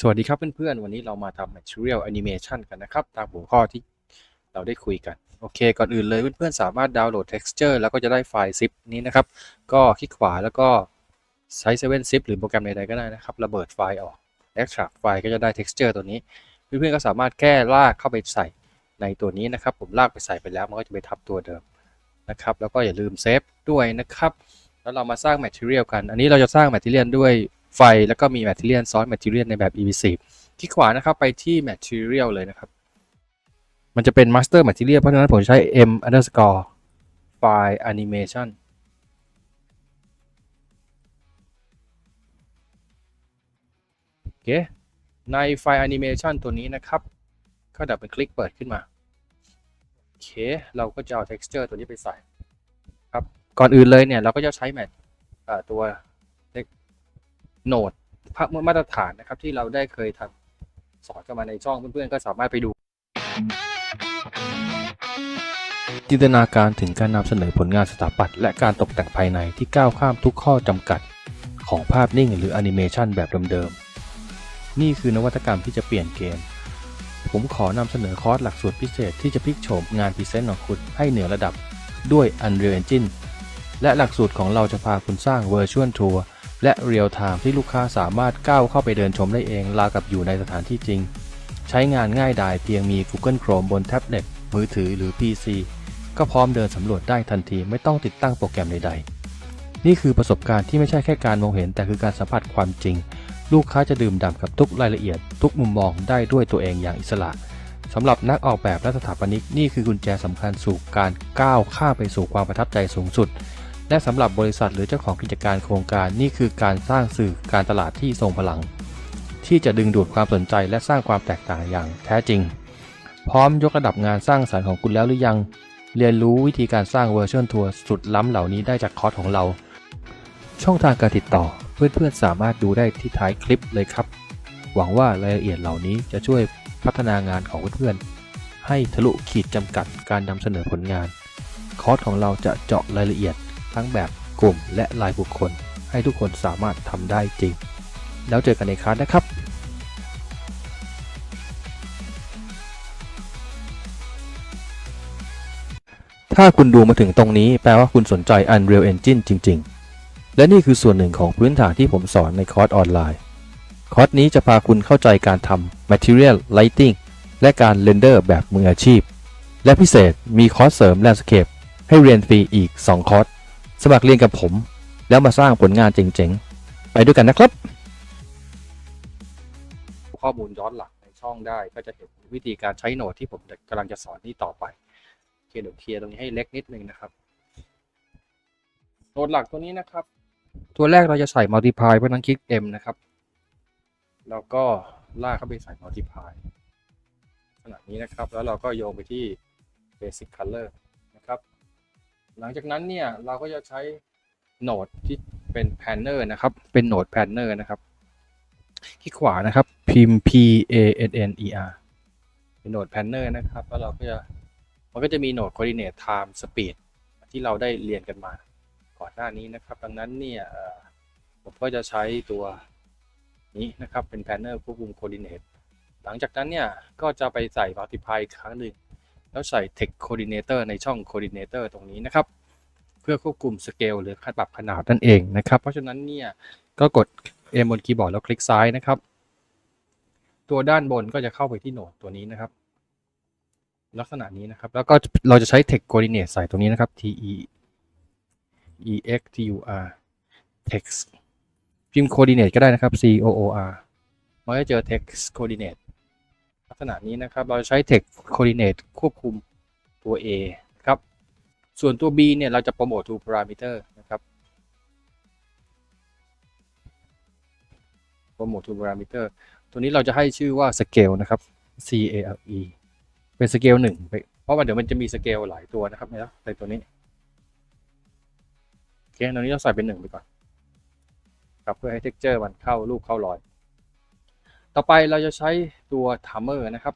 สวัสดีครับเพื่อนๆ วันนี้เรามาทำ Material Animation กันนะครับ ตามหัวข้อที่เราได้คุยกัน โอเค ก่อนอื่นเลยเพื่อนๆ สามารถดาวน์โหลด texture แล้วก็จะได้ไฟล์ zip นี้นะครับ ก็คลิกขวาแล้วก็ใช้7 zip หรือโปรแกรมใดๆก็ได้นะครับ ระเบิดไฟล์ออก extract ไฟล์ก็จะได้ texture ตัวนี้ เพื่อนๆ ก็สามารถแก้ลากเข้าไปใส่ในตัวนี้นะครับ ผมลากไปใส่ไปแล้วมันก็จะไปทับตัวเดิมนะครับ แล้วก็อย่าลืมเซฟด้วยนะครับ แล้วเรามาสร้าง Material กัน อันนี้เราจะสร้าง Material ด้วย ไฟ แล้วก็มี Material ซ้อน Material ในแบบ EVC คลิกขวานะครับไปที่ Material เลยนะครับ มันจะเป็น Master Material เพราะฉะนั้นผมใช้ m underscore file animation โอเค ในไฟล์ animation ตัวนี้นะครับ ก็ดับเป็นคลิกเปิดขึ้นมา โอเค เราก็จะเอา texture ตัวนี้ไปใส่ครับ ก่อนอื่นเลยเนี่ย เราก็จะใช้แมทตัว โหนดมาตรฐานนะครับ ที่เราได้เคยทำสอนกันมาในช่องเพื่อนๆ ก็สามารถไปดู จินตนาการถึงการนำเสนอผลงานสถาปัตย์และการตกแต่งภายในที่ก้าวข้ามทุกข้อจำกัด ของภาพนิ่งหรือแอนิเมชันแบบเดิมๆ นี่คือนวัตกรรมที่จะเปลี่ยนเกม ผมขอนำเสนอคอร์สหลักสูตรพิเศษที่จะพลิกโฉมงานพรีเซนต์ของคุณให้เหนือระดับด้วย Unreal Engine และหลักสูตรของเราจะพาคุณสร้าง Virtual Tour และ Real Time ที่ลูกค้าสามารถก้าวเข้าไปเดินชมได้เองราวกับอยู่ในสถานที่จริง ใช้งานง่ายดายเพียงมี Google Chrome บนแท็บเล็ตมือถือหรือ PC ก็พร้อมเดินสำรวจได้ทันทีไม่ต้องติดตั้งโปรแกรมใดๆ นี่คือประสบการณ์ที่ไม่ใช่แค่การมองเห็นแต่คือการสัมผัสความจริง ลูกค้าจะดื่มด่ำกับทุกรายละเอียด ทุกมุมมองได้ด้วยตัวเองอย่างอิสระสำหรับนักออกแบบและสถาปนิกนี่คือกุญแจสำคัญสู่การก้าวข้ามไปสู่ความประทับใจสูงสุด และสำหรับบริษัทหรือเจ้าของกิจการโครงการนี่คือการสร้างสื่อการตลาดที่ทรงพลัง ที่จะดึงดูดความสนใจและสร้างความแตกต่างอย่างแท้จริง พร้อมยกระดับงานสร้างสรรค์ของคุณแล้วหรือยัง เรียนรู้วิธีการสร้างเวอร์ชันทัวร์สุดล้ำเหล่านี้ได้จากคอร์สของเรา ช่องทางการติดต่อเพื่อนๆสามารถดูได้ที่ท้ายคลิปเลยครับ หวังว่ารายละเอียดเหล่านี้จะช่วยพัฒนางานของเพื่อนๆให้ทะลุขีดจำกัดการนำเสนอผลงาน คอร์สของเราจะเจาะรายละเอียด ทั้งแบบกลุ่มและรายบุคคล ให้ทุกคนสามารถทำได้จริง แล้วเจอกันในคลาสนะครับถ้าคุณดูมาถึงตรงนี้แปลว่าคุณสนใจ Unreal Engine จริง ๆ และนี่คือส่วนหนึ่งของพื้นฐานที่ผมสอนในคอร์สออนไลน์ คอร์สนี้จะพาคุณเข้าใจการทำ Material Lighting และการเรนเดอร์แบบมืออาชีพ และพิเศษมีคอร์สเสริม Landscape ให้เรียนฟรีอีก 2 คอร์ส สมัครเรียนกับผม แล้วมาสร้างผลงานเจ๋งๆ ไปด้วยกันนะครับ ข้อมูลย้อนหลังในช่องได้ก็จะเห็นวิธีการใช้โหนดที่ผมกำลังจะสอนนี่ต่อไปโอเคียวเคลียร์ตรงนี้ให้เล็กนิดนึงนะครับโหนดหลักตัวนี้นะครับ ตัวแรกเราจะใส่ multiply เพราะนั้นคลิก M นะครับ แล้วก็ลากเข้าไปใส่ multiply ขนาดนี้นะครับ แล้วเราก็โยงไปที่ basic color นะครับ หลังจากนั้นเนี่ยเราก็จะใช้โหนดที่เป็น panner นะครับ เป็นโหนด panner นะครับคลิกขวานะครับ พิมพ์ P A N N E R เป็นโหนด panner นะครับ แล้วเราก็จะมันก็จะมีโหนด coordinate time speed ที่เราได้เรียนกันมา ก่อนหน้านี้นะครับ ดังนั้นเนี่ยผมก็จะใช้ตัวนี้นะครับ เป็น panner ควบคุม coordinate หลังจากนั้นเนี่ยก็จะไปใส่ multiply อีกครั้งหนึ่ง แล้วใส่ text coordinator ในช่อง coordinator ตรงนี้นะครับ เพื่อควบคุมสเกลหรือปรับขนาดนั่นเองนะครับ เพราะฉะนั้นเนี่ยก็กด M บนคีย์บอร์ดแล้วคลิกซ้ายนะครับ ตัวด้านบนก็จะเข้าไปที่โหนดตัวนี้นะครับ ลักษณะนี้นะครับ แล้วก็เราจะใช้ text coordinate ใส่ตรงนี้นะครับ T E E X T U R text พิมพ์ coordinate ก็ได้นะครับ C O O R มันจะเจอ text coordinate ลักษณะนี้นะครับ เราใช้ text coordinate ควบคุมตัว A ครับ ส่วนตัว B เนี่ย เราจะโปรโมท to parameter นะครับโปรโมท to parameter ตัวนี้เราจะให้ชื่อว่า scale นะครับ C A L E เป็นสเกลหนึ่งเพราะว่าเดี๋ยวมันจะมีสเกลหลายตัวนะครับในในตัวนี้โอเคตรงนี้เราใส่เป็นหนึ่งไปก่อนครับเพื่อให้ texture มันเข้ารูปเข้ารอย ต่อไปเราจะใช้ตัว timer นะครับ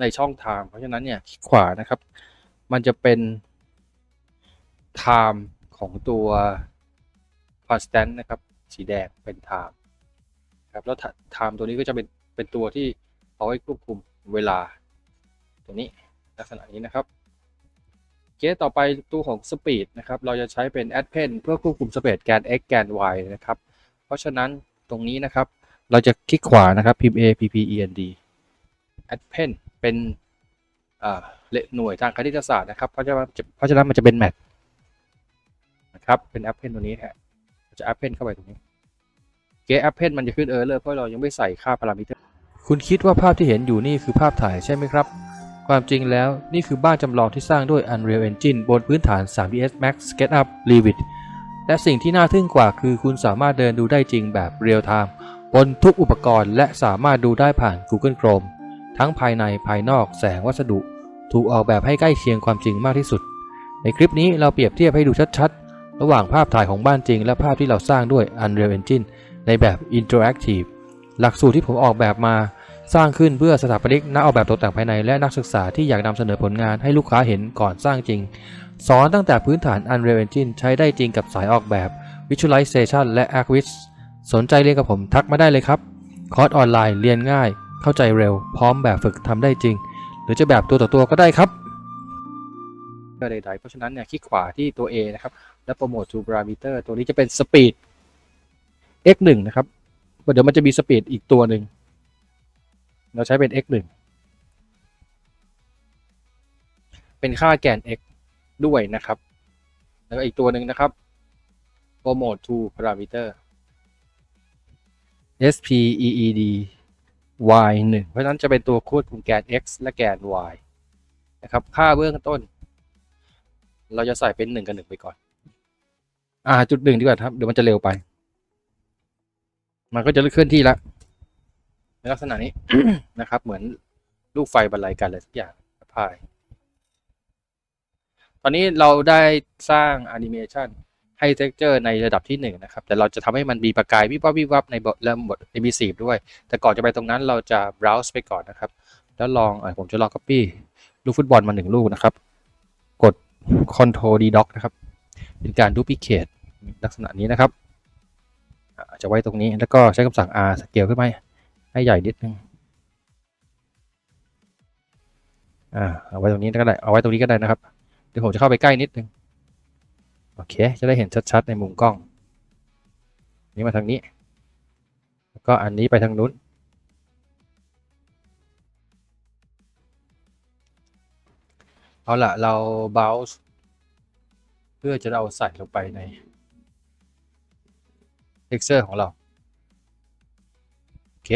ในช่อง time เพราะฉะนั้นเนี่ยคลิกขวานะครับ มันจะเป็น time ของตัว constant นะครับ สีแดงเป็น time ครับแล้ว time ตัวนี้ก็จะเป็นเป็นตัวที่เอาไว้ควบคุมเวลาตัวนี้ลักษณะนี้นะครับเคสต่อไปตัวของ speed นะครับ เราจะใช้เป็น add pen เพื่อควบคุม speed แกน x แกน y นะครับ เพราะฉะนั้นตรงนี้นะครับ เราจะคลิกขวานะครับพิมพ์ a p p e n d Adpen เป็นอ่าหน่วยทางคณิตศาสตร์นะครับ เพราะฉะนั้นเพราะฉะนั้นมันจะเป็นแมทนะครับ เป็นแอปเพนตัวนี้แหละจะแอปเพนเข้าไปตรงนี้เกแอปเพนมันจะขึ้นเออร์เลอร์เพราะเรายังไม่ใส่ค่าพารามิเตอร์ คุณคิดว่าภาพที่เห็นอยู่นี่คือภาพถ่ายใช่ไหมครับ ความจริงแล้วนี่คือบ้านจำลองที่สร้างด้วย Unreal Engine บนพื้นฐาน 3ds Max SketchUp Revit และสิ่งที่น่าทึ่งกว่าคือคุณสามารถเดินดูได้จริงแบบเรียลไทม์ บนทุกอุปกรณ์และสามารถดูได้ผ่าน Google Chrome ทั้งภายในภายนอกแสงวัสดุ ถูกออกแบบให้ใกล้เคียงความจริงมากที่สุด ในคลิปนี้เราเปรียบเทียบให้ดูชัดๆ ระหว่างภาพถ่ายของบ้านจริง และภาพที่เราสร้างด้วย Unreal Engine ในแบบ Interactive หลักสูตรที่ผมออกแบบมาสร้างขึ้นเพื่อสถาปนิกนักออกแบบตกแต่งภายในและนักศึกษาที่อยากนำเสนอผลงานให้ลูกค้าเห็นก่อนสร้างจริง สอนตั้งแต่พื้นฐาน Unreal Engine ใช้ได้จริงกับสายออกแบบ Visualization และ Acquis สนใจเรียนกับผมทักมาได้เลยครับ คอร์สออนไลน์เรียนง่าย เข้าใจเร็ว พร้อมแบบฝึกทำได้จริง หรือจะแบบตัวต่อตัวก็ได้ครับก็ใดๆเพราะฉะนั้นเนี่ยคลิกขวาที่ตัว A นะครับ แล้วโปรโมท to parameter ตัวนี้จะเป็น speed x 1 นะครับเดี๋ยวมันจะมี speed อีกตัวหนึ่งเราใช้เป็น x 1 เป็นค่าแกน x ด้วยนะครับ แล้วก็อีกตัวหนึ่งนะครับ promote to parameter speed y 1เพราะฉะนั้นจะเป็นตัวควบคุมแกน x และแกน y นะครับ ค่าเบื้องต้น เราจะใส่เป็น 1 กับ 1 ไปก่อน อ่า จุดหนึ่งดีกว่าครับ เดี๋ยวมันจะเร็วไป มันก็จะเคลื่อนที่ละในลักษณะนี้นะครับ เหมือนลูกไฟบรรลัยกันเลยทุกอย่างพาย ตอนนี้เราได้สร้างแอนิเมชัน ให้ texture ในระดับที่1นนะครับแต่เราจะทำให้มันมีประกายวิบวับวิบวับในบทเริ่มบท emissive ด้วย แต่ก่อนจะไปตรงนั้นเราจะ browse ไปก่อนนะครับ แล้วลองอผมจะลอง copy ลูกฟุตบอลมาหนึ่งลูกนะครับ กด control D Doc นะครับ เป็นการ duplicate ลักษณะนี้นะครับจะไว้ตรงนี้แล้วก็ใช้คำสั่ง R สเกลขึ้นมาให้ใหญ่นิดนึงอ่าเอาไว้ตรงนี้ก็ได้เอาไว้ตรงนี้ก็ได้นะครับเดี๋ยวผมจะเข้าไปใกล้นิดนึง โอเค จะได้เห็นชัดๆ ในมุมกล้อง นี้มาทางนี้ แล้วก็อันนี้ไปทางนู้น เอาล่ะเรา bounce เพื่อจะเอาใส่ลงไปใน texture ของเรา โอเค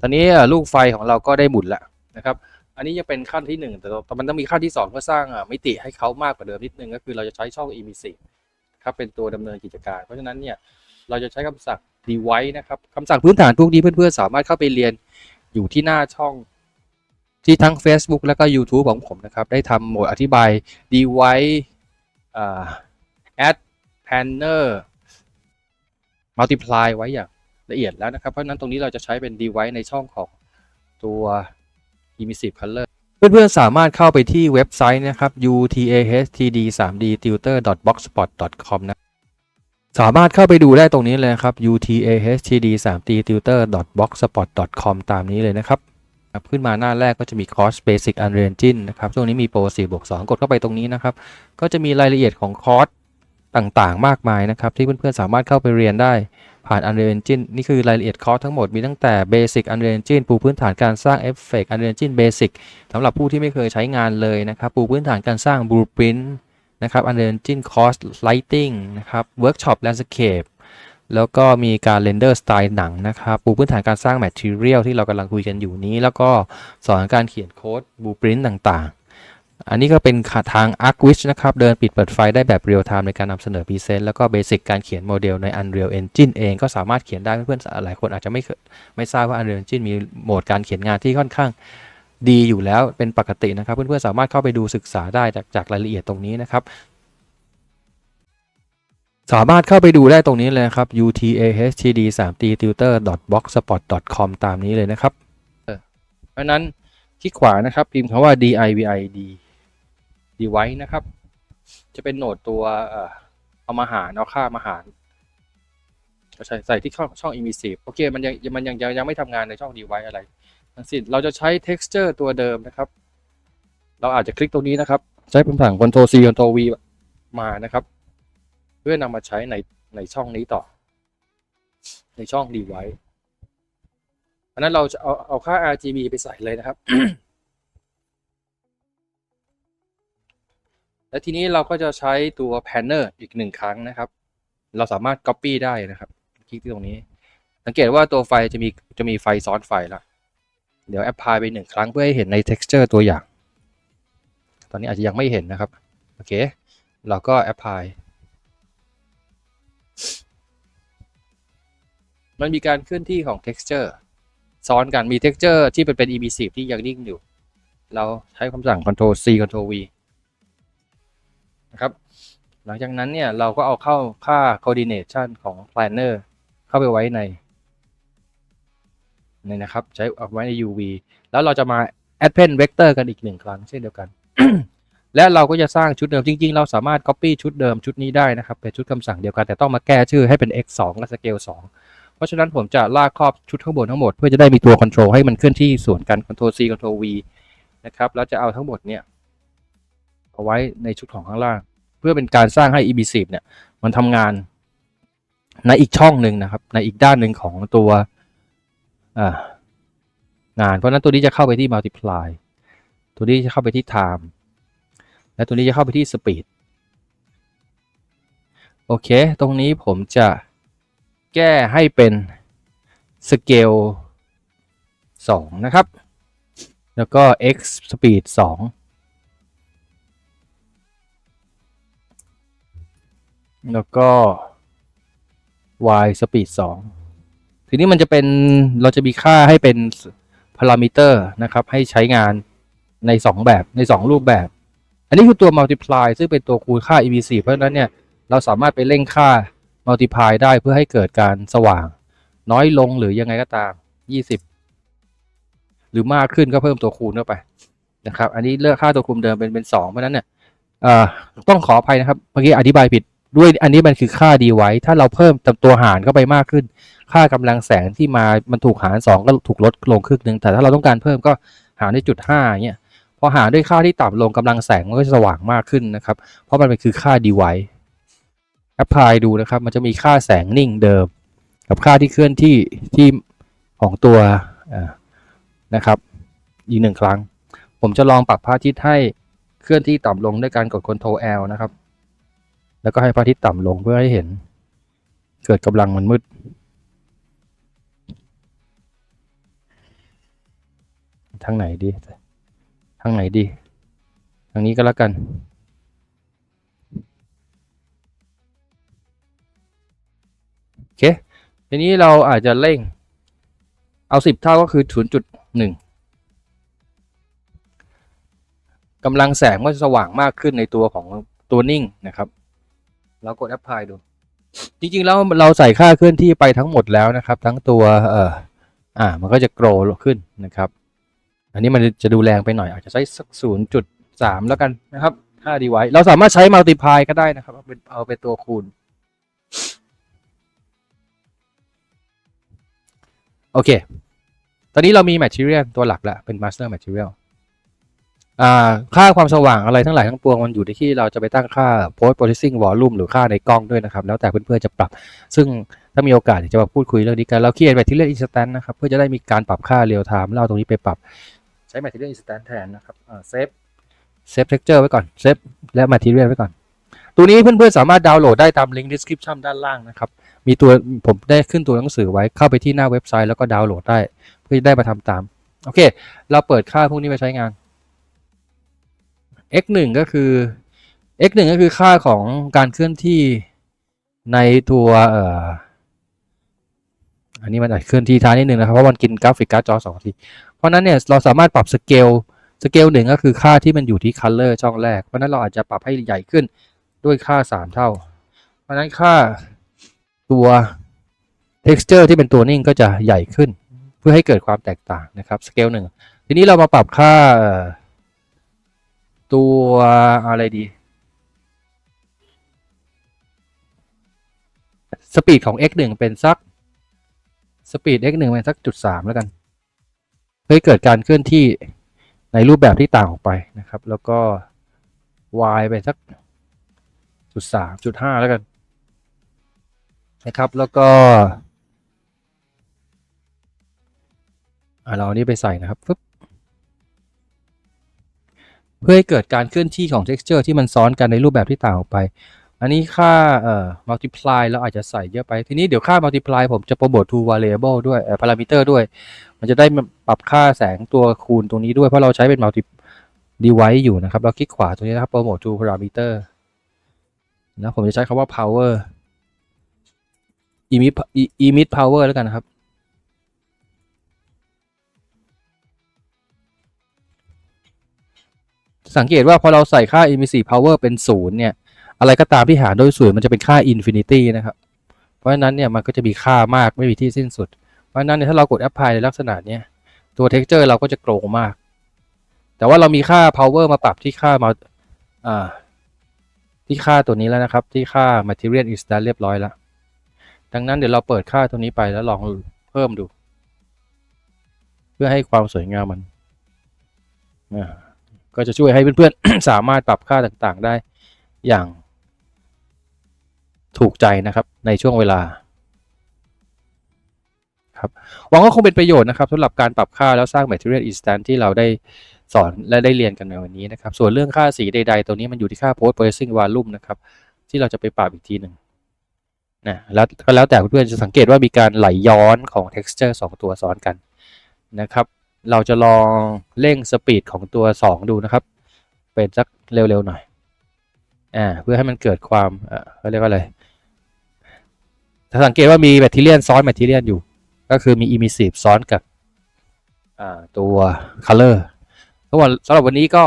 ตอนนี้ลูกไฟของเราก็ได้หมุนแล้วนะครับ อันนี้จะเป็นขั้นที่1แต่มันต้องมีขั้นที่ 2 เพื่อสร้างมิติให้เขามากกว่าเดิมนิดนึงก็คือเราจะใช้ช่อง emissive ครับเป็นตัวดำเนินกิจการ เพราะฉะนั้นเนี่ยเราจะใช้คำสั่ง device นะครับคำสั่งพื้นฐานพวกนี้เพื่อนๆสามารถเข้าไปเรียนอยู่ที่หน้าช่องที่ทั้ง Facebook แล้วก็ YouTube ของผมนะครับ ได้ทำโหมดอธิบาย device อ่า add panner multiply ไว้อย่างละเอียดแล้วนะครับ เพราะฉะนั้นตรงนี้เราจะใช้เป็น device ในช่องของตัว emissive color เพื่อนๆ สามารถเข้าไปที่เว็บไซต์นะครับ utastd3dtutor.blogspot.com นะ สามารถเข้าไปดูได้ตรงนี้เลยครับ utastd3dtutor.blogspot.com ตามนี้เลยนะครับ ขึ้นมาหน้าแรกก็จะมีคอร์ส Basic Unreal Engine นะครับ ช่วงนี้มีโปร4บวก2กดเข้าไปตรงนี้นะครับ ก็จะมีรายละเอียดของคอร์สต่างๆ มากมายนะครับ ที่เพื่อนๆ สามารถเข้าไปเรียนได้ ผ่าน Unreal Engine นี่คือรายละเอียดคอร์สทั้งหมดมีตั้งแต่ Basic Unreal Engine ปูพื้นฐานการสร้างเอฟเฟกต์ Unreal Engine Basic สำหรับผู้ที่ไม่เคยใช้งานเลยนะครับ ปูพื้นฐานการสร้าง Blueprint นะครับ Unreal Engine Cost Lighting นะครับ Workshop Landscape แล้วก็มีการเรนเดอร์สไตล์หนังนะครับปูพื้นฐานการสร้าง Material ที่เรากำลังคุยกันอยู่นี้ แล้วก็สอนการเขียนโค้ด Blueprint ต่างๆ อันนี้ก็เป็นทาง Arcwich นะครับ เดินปิดเปิดไฟได้แบบเรียลไทม์ในการนำเสนอพรีเซนต์แล้วก็เบสิกการเขียนโมเดลใน Unreal Engine เองก็สามารถเขียนได้เพื่อนๆหลายคนอาจจะไม่ไม่ทราบว่า Unreal Engine มีโหมดการเขียนงานที่ค่อนข้างดีอยู่แล้วเป็นปกตินะครับ เพื่อนๆสามารถเข้าไปดูศึกษาได้จากจากรายละเอียดตรงนี้นะครับ สามารถเข้าไปดูได้ตรงนี้เลยครับ utastd3dtutor.blogspot.com ตามนี้เลยนะครับเพราะนั้นคลิกขวานะครับ พิมพ์คำว่า divid device นะครับ จะเป็นโหนดตัวเอามาหารเอาค่ามาหารใช่ใส่ที่ช่องช่อง emissive โอเคมันยังมันยังยังยังไม่ทำงานในช่อง device อะไรทั้งสิ้นเราจะใช้ texture ตัวเดิมนะครับ เราอาจจะคลิกตรงนี้นะครับ ใช้คำสั่ง Ctrl C Ctrl V มานะครับ เพื่อนำมาใช้ในในช่องนี้ต่อ ในช่อง device อันนั้นเราจะเอาเอาค่า RGB ไปใส่เลยนะครับ และทีนี้เราก็จะใช้ตัว panner อีกหนึ่งครั้งนะครับ เราสามารถ copy ได้นะครับ คลิกที่ตรงนี้ สังเกตว่าตัวไฟจะมีจะมีไฟซ้อนไฟละเดี๋ยว apply ไปหนึ่งครั้งเพื่อให้เห็นใน texture ตัวอย่าง ตอนนี้อาจจะยังไม่เห็นนะครับ โอเค เราก็ apply มันมีการเคลื่อนที่ของ texture ซ้อนกันมี texture ที่เป็นเป็น emissive ที่ยังนิ่งอยู่ เราใช้คำสั่ง Control C Control V นะครับ หลังจากนั้นเนี่ยเราก็เอาเข้าค่า coordination ของ planner เข้าไปไว้ในนี่นะครับใช้เอาไว้ใน UV แล้วเราจะมา append vector กันอีกหนึ่งครั้งเช่นเดียวกัน และเราก็จะสร้างชุดเดิมจริง ๆ เราสามารถ copy ชุดเดิมชุดนี้ได้นะครับเป็นชุดคำสั่งเดียวกันแต่ต้องมาแก้ชื่อให้เป็น x 2และ scale 2 เพราะฉะนั้นผมจะลากครอบชุดข้างบนทั้งหมดเพื่อจะได้มีตัว control ให้มันเคลื่อนที่ส่วนกัน control C control V นะครับแล้วจะเอาทั้งหมดเนี่ย เอาไว้ในชุดของข้างล่าง เพื่อเป็นการสร้างให้ emissive เนี่ยมันทำงานในอีกช่องหนึ่งนะครับ ในอีกด้านหนึ่งของตัวงาน เพราะฉะนั้นตัวนี้จะเข้าไปที่ multiply ตัวนี้จะเข้าไปที่ time และตัวนี้จะเข้าไปที่ speed โอเค ตรงนี้ผมจะแก้ให้เป็น scale 2นะครับ แล้วก็ x speed 2 แล้วก็ y speed 2 ทีนี้มันจะเป็นเราจะมีค่าให้เป็นพารามิเตอร์นะครับ ให้ใช้งานใน 2 แบบใน 2 รูปแบบ อันนี้คือตัว multiply ซึ่งเป็นตัวคูณค่า EV4 เพราะฉะนั้นเนี่ย เราสามารถไปเร่งค่า multiply ได้เพื่อให้เกิดการสว่าง น้อยลงหรือยังไงก็ตาม 20 หรือมากขึ้นก็เพิ่มตัวคูณเข้าไปนะครับ อันนี้เลือกค่าตัวคูณเดิมเป็นเป็น 2 เพราะนั้นเนี่ยต้องขออภัยนะครับ เมื่อกี้อธิบายผิด ด้วยอันนี้มันคือค่าดีไว้ ถ้าเราเพิ่มตัวหารเข้าไปมากขึ้น ค่ากำลังแสงที่มามันถูกหาร 2 ก็ถูกลดลงครึ่งหนึ่งแต่ถ้าเราต้องการเพิ่มก็หารด้วยจุด5เนี่ยพอหารด้วยค่าที่ต่ำลงกำลังแสงมันก็จะสว่างมากขึ้นนะครับ เพราะมันเป็นคือค่าดีไว้แอพพลายดูนะครับ มันจะมีค่าแสงนิ่งเดิม กับค่าที่เคลื่อนที่ที่ของตัวนะครับอีกหนึ่งครั้ง ผมจะลองปรับพระอาทิตย์ให้เคลื่อนที่ต่ำลงด้วยการกด Ctrl L นะครับ แล้วก็ให้พระอาทิตย์ต่ำลงเพื่อให้เห็น เกิดกำลังมันมืด ทางไหนดี ทางไหนดี ทางนี้ก็แล้วกัน โอเค ทีนี้เราอาจจะเร่ง เอาสิบเท่าก็คือ 0.1กำลังแสงก็จะสว่างมากขึ้นในตัวของตัวนิ่งนะครับ เรากด apply ดู จริงๆ แล้วเราใส่ค่าเคลื่อนที่ไปทั้งหมดแล้วนะครับ ทั้งตัวเอ่ออ่ามันก็จะโกรขึ้นนะครับ อันนี้มันจะดูแรงไปหน่อย อาจจะใช้สัก0.3แล้วกันนะครับค่าดีไว้ เราสามารถใช้ multiply ก็ได้นะครับ เอาเป็นเอาเป็นตัวคูณ โอเค ตอนนี้เรามี material ตัวหลักแล้ว เป็น master material ค่าความสว่างอะไรทั้งหลายทั้งปวงมันอยู่ที่เราจะไปตั้งค่า post processing volume หรือค่าในกล้องด้วยนะครับ แล้วแต่เพื่อนๆจะปรับ ซึ่งถ้ามีโอกาสจะมาพูดคุยเรื่องนี้กัน เราเขียน material instant นะครับเพื่อจะได้มีการปรับค่า real time แล้วเอาตรงนี้ไปปรับใช้ material instant แทนนะครับอ่า save save texture ไว้ก่อน save และ material ไว้ก่อน ตัวนี้เพื่อนๆสามารถดาวน์โหลดได้ตามลิงก์ description ด้านล่างนะครับมีตัวผมได้ขึ้นตัวหนังสือไว้เข้าไปที่หน้าเว็บไซต์แล้วก็ดาวน์โหลดได้เพื่อจะได้มาทำตามโอเค เราเปิดค่าพวกนี้ไปใช้งาน x 1ก็คือ x 1ก็คือค่าของการเคลื่อนที่ในตัวเอ่ออันนี้มันอาจเคลื่อนที่ช้านิดนึงนะครับเพราะมันกินกราฟิกการ์ดจอสองที เพราะนั้นเนี่ยเราสามารถปรับสเกลสเกลหนึ่งก็คือค่าที่มันอยู่ที่ color ช่องแรก เพราะนั้นเราอาจจะปรับให้ใหญ่ขึ้นด้วยค่า 3 เท่า เพราะนั้นค่าตัว texture ที่เป็นตัวนิ่งก็จะใหญ่ขึ้น เพื่อให้เกิดความแตกต่างนะครับสเกลหนึ่งทีนี้เรามาปรับค่า ตัวอะไรดีสปีดของ x 1เป็นสักสปีด x 1เป็นสักจุดสามแล้วกันเพื่อเกิดการเคลื่อนที่ในรูปแบบที่ต่างออกไปนะครับ แล้วก็ y ไปสักจุดสามจุดห้าแล้วกันนะครับ แล้วก็อ่าเราอันนี้ไปใส่นะครับฟึ๊บ เพื่อให้เกิดการเคลื่อนที่ของ texture ที่มันซ้อนกันในรูปแบบที่ต่างออกไป อันนี้ค่าเอ่อ multiply เราอาจจะใส่เยอะไป ทีนี้เดี๋ยวค่า multiply ผมจะ promote to variable ด้วยเอ่อ parameter ด้วย มันจะได้ปรับค่าแสงตัวคูณตรงนี้ด้วย เพราะเราใช้เป็น multi device อยู่นะครับ เราคลิกขวาตรงนี้นะครับ promote to parameter นะผมจะใช้คำว่า power emit emit power แล้วกันนะครับ สังเกตว่าพอเราใส่ค่า emissive power เป็นศูนย์เนี่ย อะไรก็ตามที่หารด้วยศูนย์มันจะเป็นค่า infinity นะครับ เพราะฉะนั้นเนี่ยมันก็จะมีค่ามากไม่มีที่สิ้นสุด เพราะฉะนั้นถ้าเรากด apply ในลักษณะเนี้ยตัว texture เราก็จะโกรงมาก แต่ว่าเรามีค่า power มาปรับที่ค่ามาอ่าที่ค่าตัวนี้แล้วนะครับ ที่ค่า material instant เรียบร้อยแล้ว ดังนั้นเดี๋ยวเราเปิดค่าตัวนี้ไปแล้วลองเพิ่มดู เพื่อให้ความสวยงามมันอ่า ก็จะช่วยให้เพื่อนๆ สามารถปรับค่าต่างๆ ได้อย่างถูกใจนะครับในช่วงเวลาครับหวังว่าคงเป็นประโยชน์นะครับสำหรับการปรับค่าแล้วสร้าง Material Instant ที่เราได้สอนและได้เรียนกันในวันนี้นะครับ ส่วนเรื่องค่าสีใดๆ ตัวนี้มันอยู่ที่ค่า Post Processing Volume นะครับ ที่เราจะไปปรับอีกทีหนึ่งนะแล้วก็แล้วแต่เพื่อนๆจะสังเกตว่ามีการไหลย้อนของ texture 2 ตัวซ้อนกันนะครับ เราจะลองเร่งสปีดของตัว 2 ดูนะครับ เป็นสักเร็วๆหน่อยอ่าเพื่อให้มันเกิดความเอ่อเขาเรียกว่าอะไรถ้าสังเกตว่ามีแบตเทียนซ้อนแบตเทียนอยู่ ก็คือมี emissive ซ้อนกับอ่าตัว color ทั้งหมดสำหรับวันนี้ก็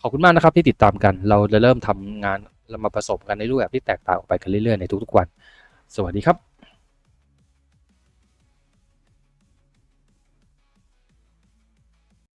ขอบคุณมากนะครับที่ติดตามกัน เราจะเริ่มทำงานเรามาผสมกันในรูปแบบที่แตกต่างออกไปกันเรื่อยๆในทุกๆวัน สวัสดีครับ